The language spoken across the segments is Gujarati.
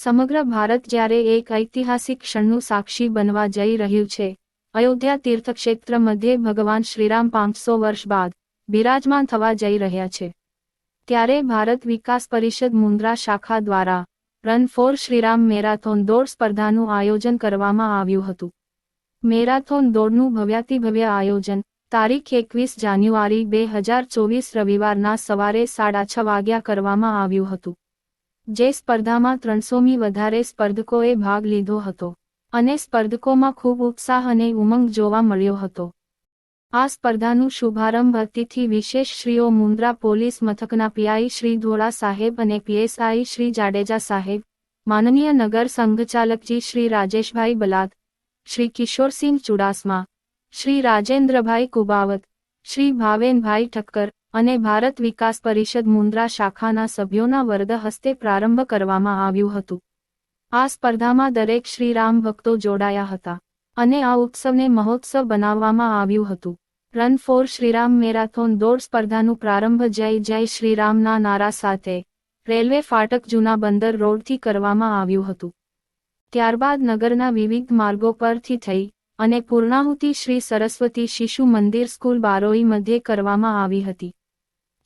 સમગ્ર ભારત જ્યારે એક ઐતિહાસિક ક્ષણનું સાક્ષી બનવા જઈ રહ્યું છે, અયોધ્યા તીર્થક્ષેત્ર મધ્યે ભગવાન શ્રીરામ પાંચસો વર્ષ બાદ બિરાજમાન થવા જઈ રહ્યા છે. ત્યારે ભારત વિકાસ પરિષદ મુન્દ્રા શાખા દ્વારા રન ફોર શ્રીરામ મેરાથોન દોડ સ્પર્ધાનું આયોજન કરવામાં આવ્યું હતું. મેરાથોન દોડનું ભવ્યાતિભવ્ય આયોજન. તારીખ એકવીસ જાન્યુઆરી બે હજાર ચોવીસ રવિવારના સવારે સાડા છ વાગ્યા કરવામાં આવ્યું હતું. જે સ્પર્ધામાં ત્રણસોમી વધારે સ્પર્ધકોએ ભાગ લીધો હતો અને સ્પર્ધકોમાં ખૂબ ઉત્સાહ અને ઉમંગ જોવા મળ્યો હતો. આ સ્પર્ધાનું શુભારંભ અતિથિ વિશેષ શ્રીઓ મુન્દ્રા પોલીસ મથકના પીઆઈ શ્રી ધોળા સાહેબ અને પીએસઆઈ શ્રી જાડેજા સાહેબ, માનનીય નગર સંઘચાલકજી શ્રી રાજેશભાઈ બલાદ શ્રી કિશોરસિંહ ચુડાસમા, શ્રી રાજેન્દ્રભાઈ કુબાવત, શ્રી ભાવેનભાઈ ઠક્કર અને ભારત વિકાસ પરિષદ મુન્દ્રા શાખાના સભ્યોના વરદ હસ્તે પ્રારંભ કરવામાં આવ્યું હતું. આ સ્પર્ધામાં દરેક શ્રીરામ ભક્તો જોડાયા હતા અને આ ઉત્સવને મહોત્સવ બનાવવામાં આવ્યું હતું. રન ફોર શ્રીરામ મેરાથોન દોડ સ્પર્ધાનું પ્રારંભ જય જય શ્રીરામના નારા સાથે રેલવે ફાટક જૂના બંદર રોડથી કરવામાં આવ્યું હતું. ત્યારબાદ નગરના વિવિધ માર્ગો પરથી થઈ અને પૂર્ણાહુતિ શ્રી સરસ્વતી શિશુ મંદિર સ્કૂલ બારોઈ મધ્યે કરવામાં આવી હતી.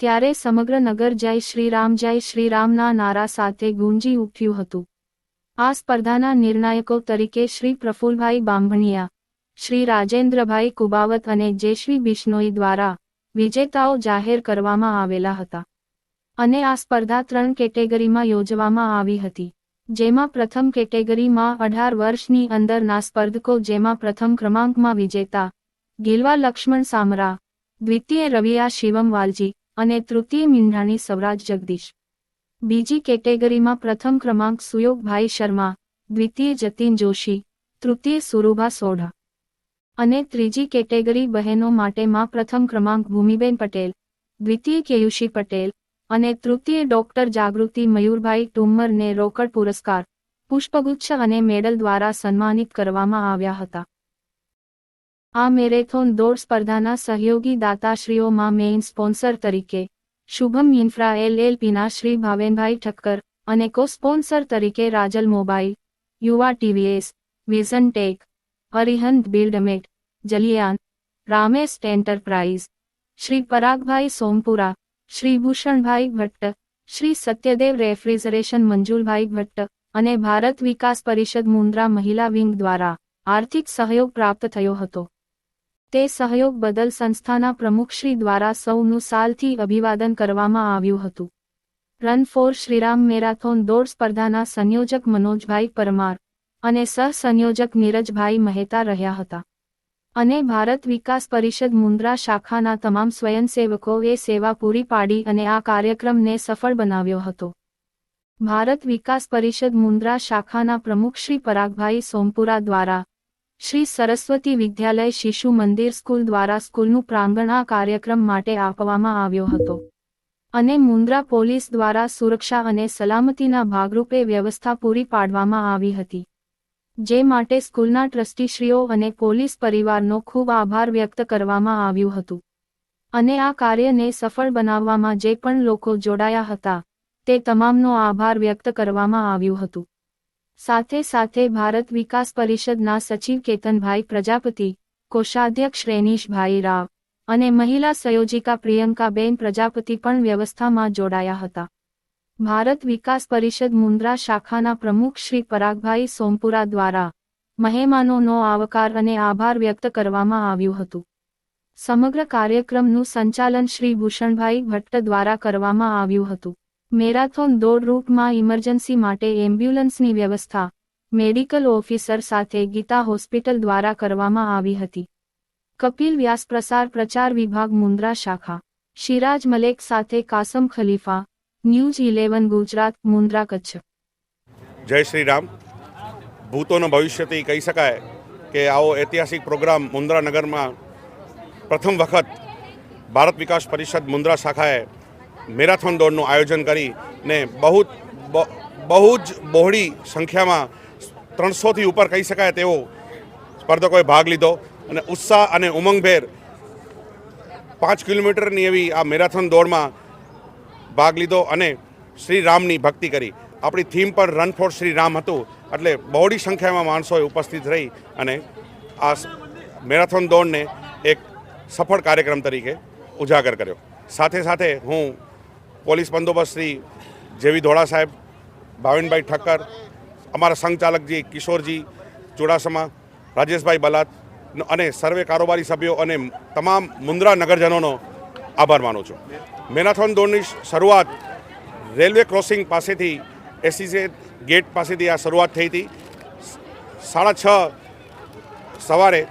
ત્યારે સમગ્ર નગર જય શ્રીરામ જય શ્રીરામના નારા સાથે ગુંજી ઉઠ્યું હતું. આ સ્પર્ધાના નિર્ણાયકો તરીકે શ્રી પ્રફુલભાઈ બાંભણિયા, શ્રી રાજેન્દ્રભાઈ કુબાવત અને જેશ્વી બિશ્નોઈ દ્વારા વિજેતાઓ જાહેર કરવામાં આવેલા હતા. અને આ સ્પર્ધા ત્રણ કેટેગરીમાં યોજવામાં આવી હતી. જેમાં પ્રથમ કેટેગરીમાં અઢાર વર્ષની અંદરના સ્પર્ધકો જેમાં પ્રથમ ક્રમાંકમાં વિજેતા, ગિલવા લક્ષ્મણ સામરા, દ્વિતીય રવિયા શિવમ વાલજી અને તૃતીય મીંઢાણી સવરાજ જગદીશ. બીજી કેટેગરીમાં પ્રથમ ક્રમાંક સુયોગભાઈ શર્મા, દ્વિતીય જતીન જોશી, તૃતીય સુરુભા સોઢા. અને ત્રીજી કેટેગરી બહેનો માટેમાં પ્રથમ ક્રમાંક ભૂમિબેન પટેલ, દ્વિતીય કેયુષી પટેલ અને તૃતીય ડોક્ટર જાગૃતિ મયુરભાઈ ટુમ્મરને રોકડ પુરસ્કાર, પુષ્પગુચ્છ અને મેડલ દ્વારા સન્માનિત કરવામાં આવ્યા હતા. આ મેરેથોન દોડ સ્પર્ધાના સહયોગી દાતાશ્રીઓમાં મેઇન સ્પોન્સર તરીકે, શુભમ ઇન્ફ્રા એલએલપીના શ્રી ભાવેનભાઈ ઠક્કર અને કો સ્પોન્સર તરીકે Rajal mobile, Yuva TVS, Vision Tech, Harihant Buildmat, Jaliyan રામેસ્ટ enterprise, Shri Paragbhai Sompura Shri Bhushanbhai Bhatt, Shri Satyadev refrigeration Manjulbhai Bhatt અને ભારત વિકાસ પરિષદ મુન્દ્રા મહિલા વિંગ દ્વારા આર્થિક સહયોગ પ્રાપ્ત થયો હતો. તે સહયોગ બદલ સંસ્થાના પ્રમુખશ્રી દ્વારા સૌનું સાલથી અભિવાદન કરવામાં આવ્યું હતું. રન ફોર શ્રીરામ મેરાથોન દોડ સ્પર્ધાના સંયોજક મનોજભાઈ પરમાર અને સહસંયોજક નીરજભાઈ મહેતા રહ્યા હતા. અને ભારત વિકાસ પરિષદ મુન્દ્રા શાખાના તમામ સ્વયંસેવકોએ સેવા પૂરી પાડી અને આ કાર્યક્રમને સફળ બનાવ્યો હતો. ભારત વિકાસ પરિષદ મુન્દ્રા શાખાના પ્રમુખ શ્રી પરાગભાઈ સોમપુરા દ્વારા, શ્રી સરસ્વતી વિદ્યાલય શિશુ મંદિર સ્કૂલ દ્વારા સ્કૂલનું પ્રાંગણ આ કાર્યક્રમ માટે આપવામાં આવ્યો હતો. અને મુન્દ્રા પોલીસ દ્વારા સુરક્ષા અને સલામતીના ભાગરૂપે વ્યવસ્થા પૂરી પાડવામાં આવી હતી. જે માટે સ્કૂલના ટ્રસ્ટીશ્રીઓ અને પોલીસ પરિવારનો ખૂબ આભાર વ્યક્ત કરવામાં આવ્યું હતું. અને આ કાર્યને સફળ બનાવવામાં જે પણ લોકો જોડાયા હતા, તે તમામનો આભાર વ્યક્ત કરવામાં આવ્યું હતું. સાથે સાથે ભારત વિકાસ પરિષદના સચિવ કેતનભાઈ પ્રજાપતિ, કોષાધ્યક્ષ રેનીશભાઈ રાવ અને મહિલા સંયોજિકા પ્રિયંકાબેન પ્રજાપતિ પણ વ્યવસ્થામાં જોડાયા હતા. ભારત વિકાસ પરિષદ મુન્દ્રા શાખાના પ્રમુખ શ્રી પરાગભાઈ સોમપુરા દ્વારા મહેમાનોનો આવકાર અને આભાર વ્યક્ત કરવામાં આવ્યું હતું. સમગ્ર કાર્યક્રમનું સંચાલન શ્રી ભૂષણભાઈ ભટ્ટ દ્વારા કરવામાં આવ્યું હતું. મેરાથોન દોડ રૂટમાં ઇમરજન્સી માટે એમ્બ્યુલન્સની વ્યવસ્થા મેડિકલ ઓફિસર સાથે ગીતા હોસ્પિટલ દ્વારા કરવામાં આવી હતી. કપિલ વ્યાસ પ્રસાર પ્રચાર વિભાગ મુન્દ્રા શાખા. શિરાજ મલેક સાથે કાસમ ખલીફા ન્યૂઝ ઇલેવન ગુજરાત, મુન્દ્રા, કચ્છ. જય શ્રી રામ. ભૂતોનો ભવિષ્યથી કહી શકાય કે આવો ઐતિહાસિક પ્રોગ્રામ મુન્દ્રા નગરમાં પ્રથમ વખત ભારત વિકાસ પરિષદ મુન્દ્રા શાખાએ મેરાથોન દોડનું આયોજન કરી ને બહુ બહુ જ બહોળી સંખ્યામાં ત્રણસોથી ઉપર કહી શકાય તેવો સ્પર્ધકોએ ભાગ લીધો અને ઉત્સાહ અને ઉમંગભેર પાંચ કિલોમીટરની એવી આ મેરાથોન દોડમાં ભાગ લીધો અને શ્રી રામની ભક્તિ કરી. આપણી થીમ પર રન ફોર શ્રી રામ હતું, એટલે બહોળી સંખ્યામાં માણસોએ ઉપસ્થિત રહી અને આ મેરાથોન દોડને એક સફળ કાર્યક્રમ તરીકે ઉજાગર કર્યો. સાથે સાથે હું પોલીસ બંદોબસ્ત શ્રી જેવી ધોળા સાહેબ, ભાવિનભાઈ ઠક્કર, અમારા સંઘચાલકજી કિશોરજી, ચુડાસમા, રાજેશભાઈ બલાત, અને સર્વે કારોબારી સભ્યો અને તમામ મુન્દ્રા નગરજનોનો આભાર માનું છું. મેરાથોન દોડની શરૂઆત રેલવે ક્રોસિંગ પાસેથી એસસીસે ગેટ પાસેથી આ શરૂઆત થઈ હતી. સાડા છ સવારે,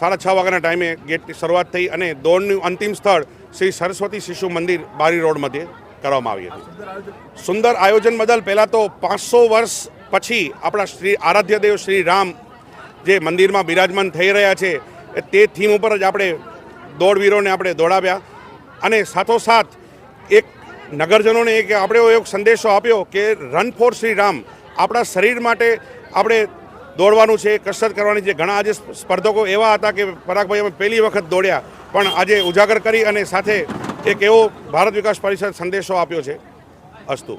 સાડા છ વાગ્યાના ટાઈમે ગેટની શરૂઆત થઈ અને દોડનું અંતિમ સ્થળ શ્રી સરસ્વતી શિશુ મંદિર બારી રોડ મધ્યે કરવામાં આવી હતી. સુંદર આયોજન બદલ પહેલાં તો પાંચસો વર્ષ પછી આપણા શ્રી આરાધ્યદેવ શ્રી રામ જે મંદિરમાં બિરાજમાન થઈ રહ્યા છે તે થીમ ઉપર જ આપણે દોડવીરોને આપણે દોડાવ્યા. અને સાથોસાથ એક નગરજનોને એક આપણે એક સંદેશો આપ્યો કે રન ફોર શ્રી રામ આપણા શરીર માટે આપણે દોડવાનું છે, કસરત કરવાની છે. ઘણા આજે સ્પર્ધકો એવા હતા કે પરાગભાઈ અમે પહેલી વખત દોડ્યા, પણ આજે ઉજાગર કરી અને સાથે એક એવો ભારત વિકાસ પરિષદ સંદેશો આપ્યો છે અસ્તુ.